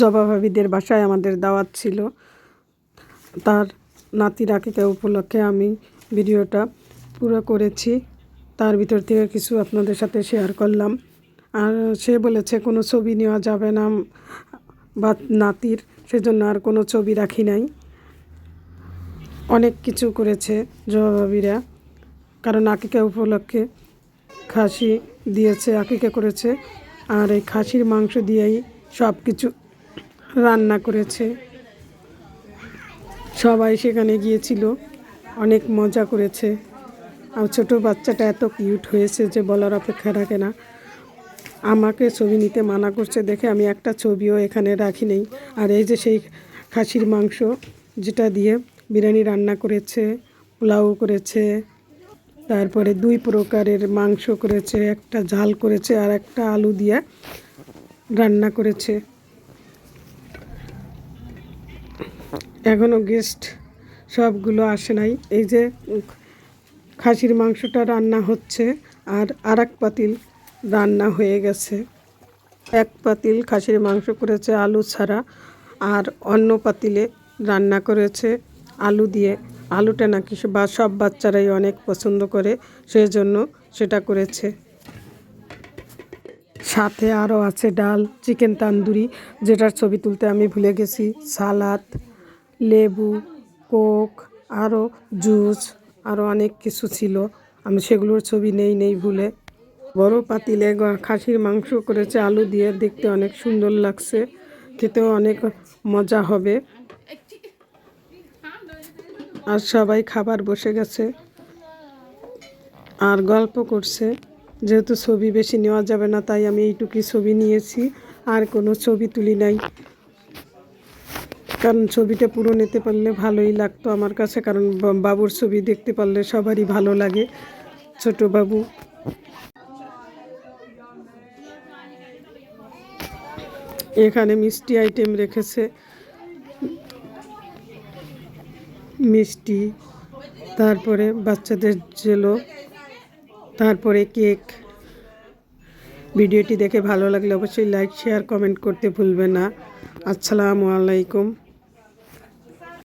জবা ভাবিদের বাসায় আমাদের দাওয়াত ছিল। তার নাতির আকিকা উপলক্ষে আমি ভিডিওটা পুরো করেছি। তার ভিতর থেকে কিছু আপনাদের সাথে শেয়ার করলাম। আর সে বলেছে, কোনো ছবি নেওয়া যাবে না বা নাতির, সেজন্য আর কোনো ছবি রাখি নাই। অনেক কিছু করেছে জবাবিরা কারণ আকিকা উপলক্ষে খাসি দিয়েছে, আকিকা করেছে। আর এই খাসির মাংস দিয়েই সব কিছু রান্না করেছে। সবাই সেখানে গিয়েছিল, অনেক মজা করেছে। আর ছোটো বাচ্চাটা এত কিউট হয়েছে যে বলার অপেক্ষা রাখে না। আমাকে ছবি নিতে মানা করছে দেখে আমি একটা ছবিও এখানে রাখি নেই। আর এই যে সেই খাসির মাংস যেটা দিয়ে বিরিয়ানি রান্না করেছে, পোলাও করেছে, তারপরে দুই প্রকারের মাংস করেছে, একটা ঝাল করেছে আর একটা আলু দিয়ে রান্না করেছে। এখনও গেস্ট সবগুলো আসে নাই। এই যে খাসির মাংসটা রান্না হচ্ছে আর আর এক পাতিল রান্না হয়ে গেছে। এক পাতিল খাসির মাংস করেছে আলু ছাড়া আর অন্য পাতিলে রান্না করেছে আলু দিয়ে। আলুটা নাকি বা, সব বাচ্চারাই অনেক পছন্দ করে সেই জন্য সেটা করেছে। সাথে আরও আছে ডাল, চিকেন তান্দুরি, যেটার ছবি তুলতে আমি ভুলে গেছি, সালাদ লেবু, কোক আরও জুস আরও অনেক কিছু ছিল। আমি সেগুলোর ছবি নেই নেই ভুলে। বড় পাতিলে খাসির মাংস করেছে, আলু দিয়ে দেখতে অনেক সুন্দর লাগছে। খেতেও অনেক মজা হবে। আর সবাই খাবার বসে গেছে। আর গল্প করছে। যেহেতু ছবি বেশি নেওয়া যাবে না, তাই আমি এইটুকুই ছবি নিয়েছি। আর কোনো ছবি তুলি নাই। কারণ ছবিটা পুরো নিতে পারলে ভালোই লাগতো আমার কাছে, কারণ বাবুর ছবি দেখতে পারলে সবারই ভালো লাগে, ছোট বাবু। এখানে মিষ্টি আইটেম রেখেছে। মিষ্টি, তারপরে বাচ্চাদের জেলো, তারপরে কেক। ভিডিওটি দেখে ভালো লাগলে অবশ্যই লাইক, শেয়ার, কমেন্ট করতে ভুলবে না। আসসালামু আলাইকুম।